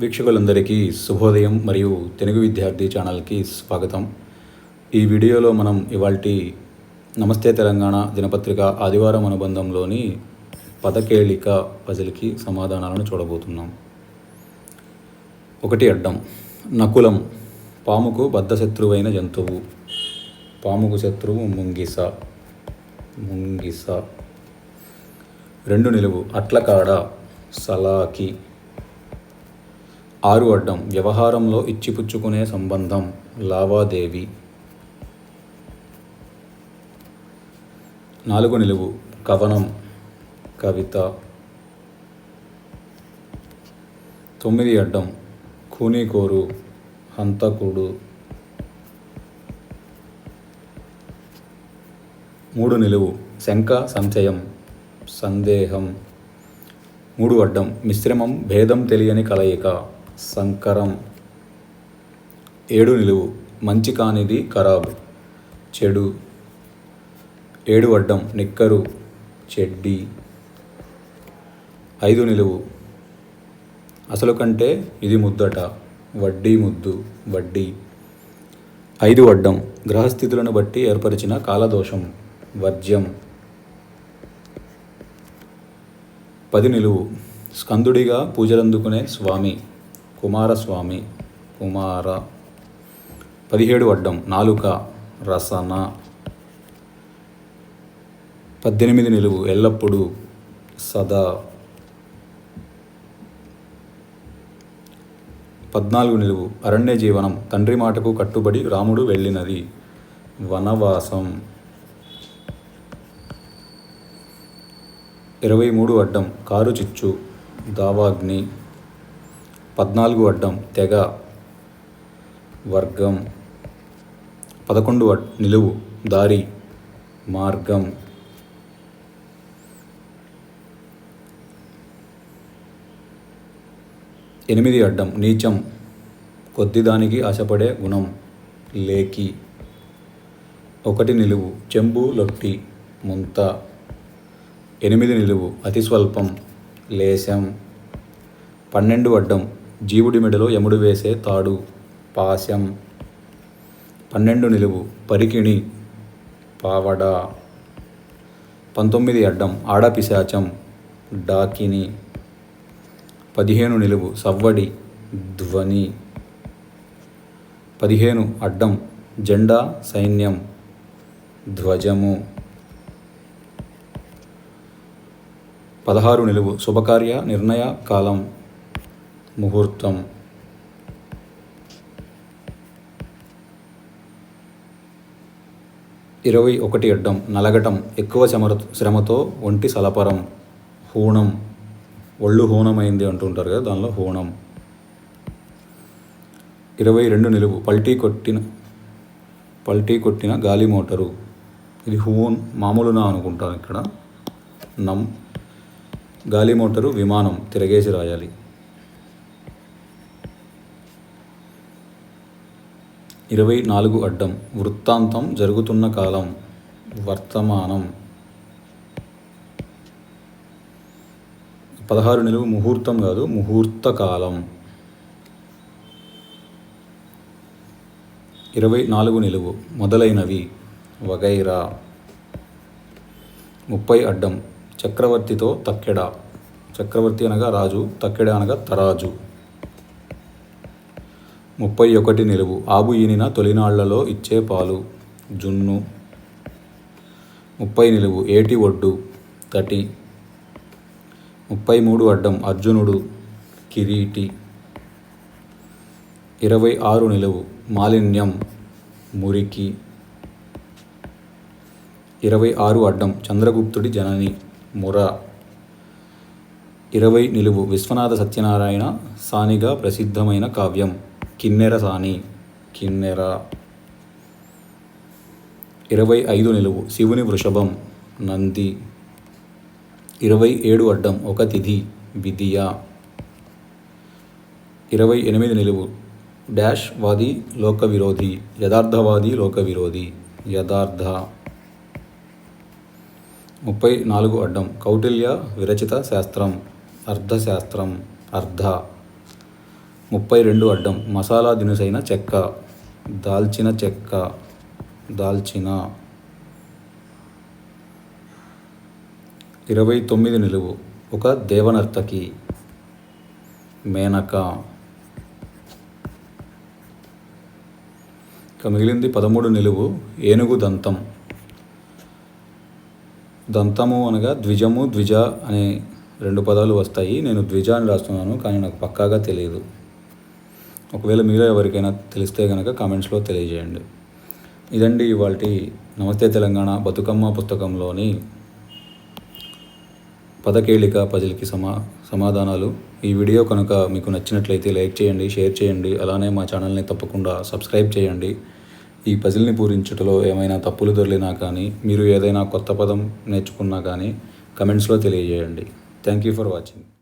వీక్షకులందరికీ శుభోదయం మరియు తెలుగు విద్యార్థి ఛానల్కి స్వాగతం. ఈ వీడియోలో మనం ఇవాల్టి నమస్తే తెలంగాణ దినపత్రిక ఆదివారం అనుబంధంలోని పదకేళిక పజిల్కి సమాధానాలను చూడబోతున్నాం. ఒకటి అడ్డం నకులం పాముకు బద్ధశత్రువైన జంతువు. పాముకు శత్రువు ముంగిస ముంగిస. రెండు నిలువు అట్లకాడ సలాకి. ఆరు అడ్డం వ్యవహారంలో ఇచ్చిపుచ్చుకునే సంబంధం లావాదేవీ. నాలుగు నిలువు కవనం కవిత. తొమ్మిది అడ్డం కూనీకోరు హంతకుడు. మూడు నిలువు శంక సంశయం సందేహం. మూడు అడ్డం మిశ్రమం భేదం తెలియని కలయిక. సంకరం. ఏడు నిలువు మంచి కానిది ఖరాబ్. చెడు. ఏడు అడ్డం నిక్కరు. చెడ్డి. ఐదు నిలువు. అసలు కంటే ఇది ముద్దట. వడ్డీ ముద్దు వడ్డీ. ఐదు అడ్డం గ్రహస్థితులను బట్టి ఏర్పరిచిన కాలదోషం వర్జ్యం. పది నిలువు. స్కందుడిగా పూజలందుకునే స్వామి. కుమారస్వామి కుమార పదిహేడు అడ్డం నాలుక రసన పద్దెనిమిది నిలువు ఎల్లప్పుడూ సదా పద్నాలుగు నిలువు అరణ్య జీవనం తండ్రి మాటకు కట్టుబడి రాముడు వెళ్ళినది. వనవాసం. ఇరవై మూడు అడ్డం కారు చిచ్చు దావాగ్ని పద్నాలుగు అడ్డం తెగ వర్గం పదకొండు అడ్ నిలువు దారి మార్గం. ఎనిమిది అడ్డం నీచం కొద్దిదానికి ఆశపడే గుణం లేకి. ఒకటి నిలువు చెంబు లొట్టి ముంత. ఎనిమిది నిలువు అతి స్వల్పం లేశం. పన్నెండు అడ్డం జీవుడి మెడలో యముడు వేసే తాడు పాశం పన్నెండు నిలువు పరికిణి పావడ పంతొమ్మిది అడ్డం ఆడపిశాచం డాకిని పదిహేను నిలువు సవ్వడి ధ్వని పదిహేను అడ్డం జెండా సైన్యం ధ్వజము పదహారు నిలువు శుభకార్య నిర్ణయ కాలం ముహూర్తం. ఇరవై ఒకటి అడ్డం నలగటం ఎక్కువ శ్రమ శ్రమతో ఒంటి సలపరం. హూణం ఒళ్ళు హూణమైంది అంటుంటారు కదా దానిలో హూణం ఇరవై రెండు నిలువు పల్టీ కొట్టిన పల్టీ కొట్టిన గాలి మోటరు. ఇది హూన్ మామూలునా అనుకుంటాను ఇక్కడ. నమ్ గాలి మోటారు విమానం తిరగేసి రాయాలి. ఇరవై నాలుగు అడ్డం వృత్తాంతం జరుగుతున్న కాలం వర్తమానం. పదహారు నిలువు ముహూర్తం కాదు ముహూర్త కాలం ఇరవై నాలుగు నిలువు మొదలైనవి. వగైరా. ముప్పై అడ్డం చక్రవర్తితో తక్కెడ. చక్రవర్తి అనగా రాజు తక్కెడ అనగా తరాజు. ముప్పై ఒకటి నిలువు. ఆబు ఈనిన తొలినాళ్ళలో ఇచ్చే పాలు. జున్ను. ముప్పై నిలువు. ఏటి ఒడ్డు. తటి. ముప్పై మూడు అడ్డం అర్జునుడు. కిరీటి. ఇరవై ఆరు నిలువు. మాలిన్యం. మురికి. ఇరవై ఆరు అడ్డం చంద్రగుప్తుడి జనని. ముర. ఇరవై నిలువు. విశ్వనాథ సత్యనారాయణ సానిగా ప్రసిద్ధమైన కావ్యం. కిన్నెర సాని కిన్నెర. ఇరవై ఐదు నిలువు. శివుని వృషభం నంది. ఇరవై ఏడు అడ్డం ఒక తిథి విధియ. ఇరవై ఎనిమిది నిలువు. డాష్ వాది లోక విరోధి యథార్థవాది లోక విరోధి యథార్థ. ముప్పై నాలుగు అడ్డం కౌటిల్య విరచిత శాస్త్రం అర్థశాస్త్రం అర్ధ. ముప్పై రెండు అడ్డం. మసాలా దినుసైన చెక్క. దాల్చిన చెక్క. దాల్చిన. ఇరవై తొమ్మిది నిలువు. ఒక దేవనర్తకి. మేనక. ఇక మిగిలింది పదమూడు నిలువు. ఏనుగు దంతం. దంతము అనగా ద్విజము ద్విజ అనే రెండు పదాలు వస్తాయి. నేను ద్విజ అని రాస్తున్నాను కానీ నాకు పక్కాగా తెలియదు ఒకవేళ మీలో ఎవరికైనా తెలిస్తే కనుక కామెంట్స్లో తెలియజేయండి. ఇదండి ఇవాళ నమస్తే తెలంగాణ బతుకమ్మ పుస్తకంలోని పదకేళిక పజిల్కి సమా సమాధానాలు. ఈ వీడియో కనుక మీకు నచ్చినట్లయితే లైక్ చేయండి షేర్ చేయండి అలానే మా ఛానల్ని తప్పకుండా సబ్స్క్రైబ్ చేయండి. ఈ పజిల్ని పూరించుటలో ఏమైనా తప్పులు దొరికినా కానీ మీరు ఏదైనా కొత్త పదం నేర్చుకున్నా కానీ కమెంట్స్లో తెలియజేయండి. Thank you for watching.